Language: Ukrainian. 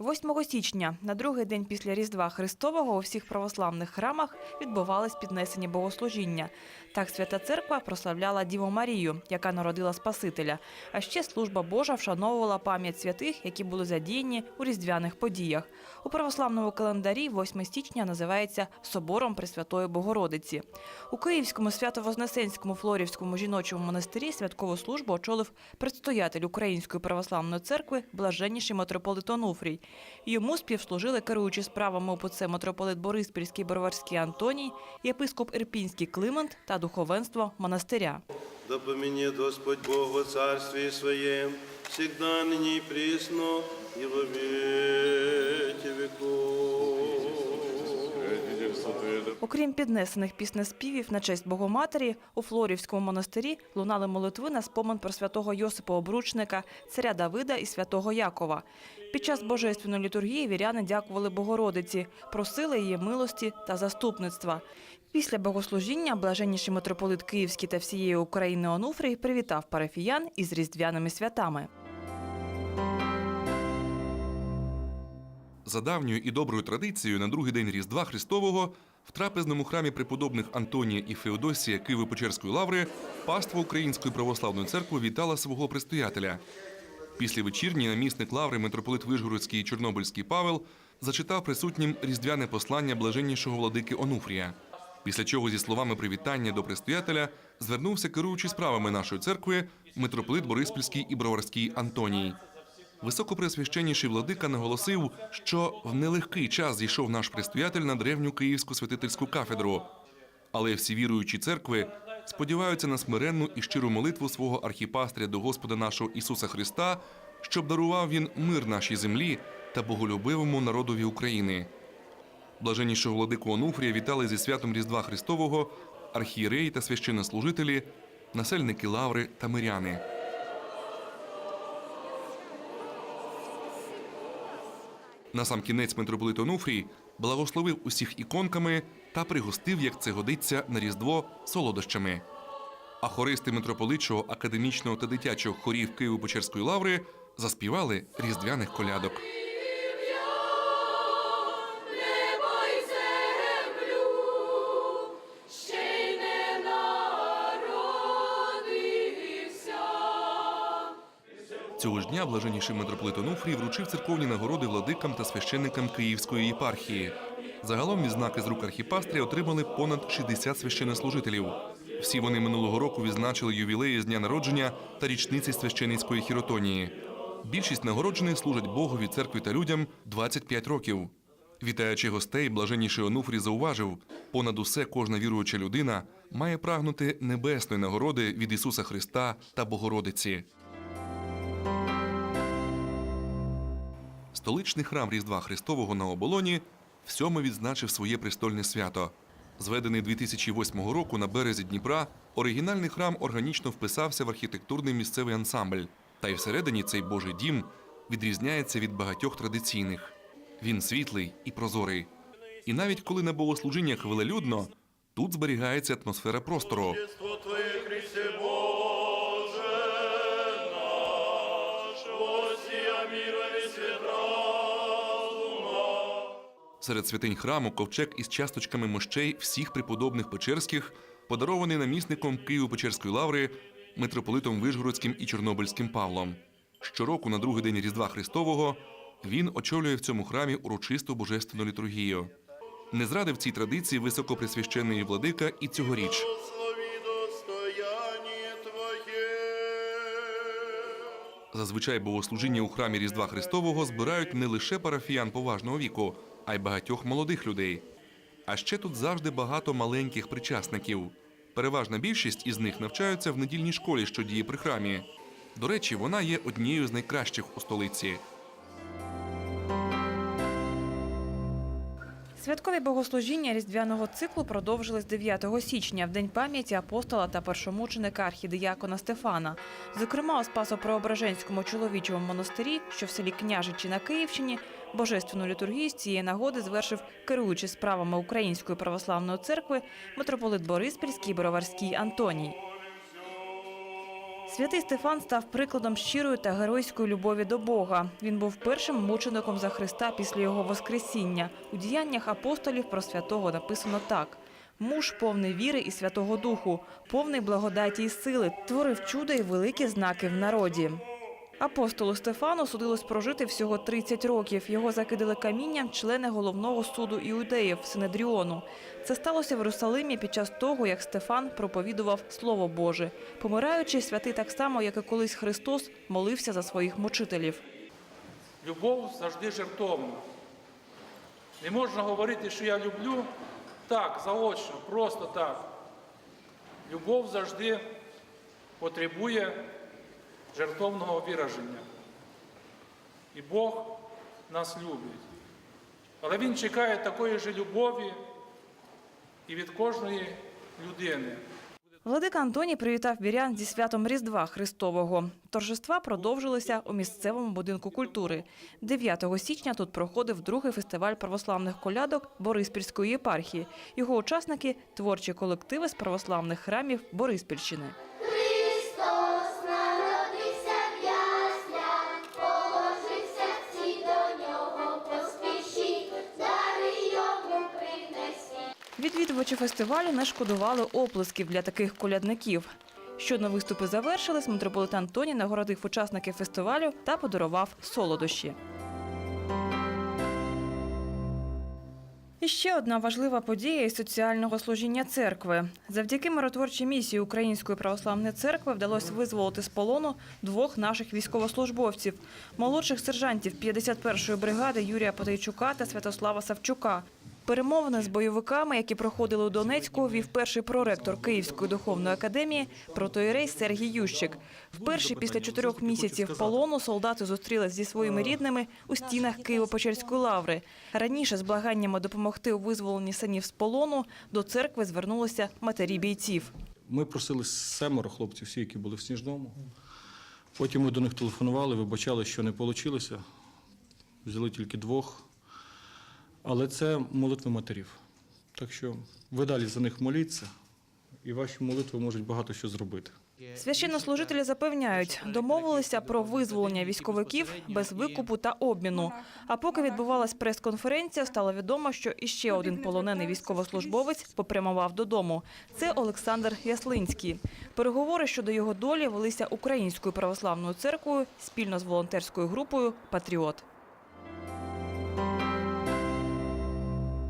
8 січня, на другий день після Різдва Христового, у всіх православних храмах відбувались піднесені богослужіння. Так Свята Церква прославляла Діву Марію, яка народила Спасителя. А ще служба Божа вшановувала пам'ять святих, які були задіяні у різдвяних подіях. У православному календарі 8 січня називається Собором Пресвятої Богородиці. У Київському Свято-Вознесенському Флорівському жіночому монастирі святкову службу очолив предстоятель Української православної церкви блаженніший митрополит Онуфрій. Йому співслужили керуючи справами ОПЦ митрополит Бориспільський Броварський Антоній, єпископ Ірпінський Климент та духовенство монастиря. Да поміні Господь Бог во царстві Своем, всегда нині прісно і и Окрім піднесених піснеспівів на честь Богоматері, у Флорівському монастирі лунали молитви на спомин про святого Йосипа Обручника, царя Давида і святого Якова. Під час божественної літургії віряни дякували Богородиці, просили її милості та заступництва. Після богослужіння блаженніший митрополит Київський та всієї України Онуфрій привітав парафіян із різдвяними святами. За давньою і доброю традицією на другий день Різдва Христового в трапезному храмі преподобних Антонія і Феодосія Києво-Печерської лаври паства Української православної церкви вітала свого предстоятеля. Після вечірні намісник лаври митрополит Вишгородський і Чорнобильський Павел зачитав присутнім різдвяне послання блаженнішого владики Онуфрія. Після чого зі словами привітання до предстоятеля звернувся керуючий справами нашої церкви митрополит Бориспільський і Броварський Антоній. Високопреосвященніший владика наголосив, що в нелегкий час зійшов наш предстоятель на древню київську святительську кафедру. Але всі віруючі церкви сподіваються на смиренну і щиру молитву свого архіпастря до Господа нашого Ісуса Христа, щоб дарував він мир нашій землі та боголюбивому народові України. Блаженнішого владику Онуфрія вітали зі святом Різдва Христового архієреї та священнослужителі, насельники лаври та миряни. Насамкінець митрополит Онуфрій благословив усіх іконками та пригостив, як це годиться на Різдво солодощами. А хористи митрополитчого, академічного та дитячого хорів Києво-Печерської лаври заспівали різдвяних колядок. Цього ж дня блаженніший митрополит Онуфрій вручив церковні нагороди владикам та священникам Київської єпархії. Загалом відзнаки з рук архіпастрія отримали понад 60 священнослужителів. Всі вони минулого року відзначили ювілеї з дня народження та річниці священицької хіротонії. Більшість нагороджених служать Богові, церкві та людям 25 років. Вітаючи гостей, блаженніший Онуфрій зауважив, понад усе кожна віруюча людина має прагнути небесної нагороди від Ісуса Христа та Богородиці. Столичний храм Різдва Христового на оболоні всьоме відзначив своє престольне свято. Зведений 2008 року на березі Дніпра, оригінальний храм органічно вписався в архітектурний місцевий ансамбль. Та й всередині цей Божий дім відрізняється від багатьох традиційних. Він світлий і прозорий. І навіть коли на богослужіннях велелюдно, тут зберігається атмосфера простору. Серед святинь храму ковчег із часточками мощей всіх преподобних Печерських, подарований намісником Києво-Печерської лаври митрополитом Вишгородським і Чорнобильським Павлом. Щороку на другий день Різдва Христового він очолює в цьому храмі урочисту божественну літургію. Не зрадив цій традиції високопресвященний владика і цьогоріч. Зазвичай богослужіння у храмі Різдва Христового збирають не лише парафіян поважного віку, а й багатьох молодих людей. А ще тут завжди багато маленьких причасників. Переважна більшість із них навчаються в недільній школі, що діє при храмі. До речі, вона є однією з найкращих у столиці. Святкові богослужіння різдвяного циклу продовжились 9 січня, в день пам'яті апостола та першомученика архідиякона Стефана. Зокрема, у Спасо-Преображенському чоловічому монастирі, що в селі Княжичі на Київщині, божественну літургію з цієї нагоди звершив керуючий справами Української православної церкви митрополит Бориспільський Броварський Антоній. Святий Стефан став прикладом щирої та геройської любові до Бога. Він був першим мучеником за Христа після його Воскресіння. У діяннях апостолів про святого написано так. Муж повний віри і Святого Духу, повний благодаті і сили, творив чуда і великі знаки в народі. Апостолу Стефану судилось прожити всього 30 років. Його закидали камінням члени головного суду іудеїв Синедріону. Це сталося в Єрусалимі під час того, як Стефан проповідував Слово Боже. Помираючи, святий так само, як і колись Христос, молився за своїх мучителів. Любов завжди жертовна. Не можна говорити, що я люблю так, заочно, просто так. Любов завжди потребує жертовного вираження. І Бог нас любить. Але Він чекає такої ж любові і від кожної людини. Владика Антоній привітав вірян зі святом Різдва Христового. Торжества продовжилися у місцевому будинку культури. 9 січня тут проходив другий фестиваль православних колядок Бориспільської єпархії. Його учасники – творчі колективи з православних храмів Бориспільщини. Відвідувачі фестивалю не шкодували оплесків для таких колядників. Щодо виступи завершились, митрополит Антоній нагородив учасників фестивалю та подарував солодощі. І ще одна важлива подія із соціального служіння церкви. Завдяки миротворчій місії Української православної церкви вдалося визволити з полону двох наших військовослужбовців, молодших сержантів 51-ї бригади Юрія Потайчука та Святослава Савчука. Перемовини з бойовиками, які проходили у Донецьку, вів перший проректор Київської духовної академії протоїрей Сергій Ющик. Вперше після чотирьох місяців полону солдати зустрілись зі своїми рідними у стінах Києво-Печерської лаври. Раніше з благаннями допомогти у визволенні синів з полону до церкви звернулися матері бійців. Ми просили семеро хлопців, всі, які були в Сніжному. Потім ми до них телефонували, вибачали, що не вийшло. Взяли тільки двох. Але це молитви матерів. Так що ви далі за них моліться, і ваші молитви можуть багато що зробити. Священнослужителі запевняють, домовилися про визволення військовиків без викупу та обміну. А поки відбувалась прес-конференція, стало відомо, що іще один полонений військовослужбовець попрямував додому. Це Олександр Яслинський. Переговори щодо його долі велися Українською православною церквою спільно з волонтерською групою Патріот.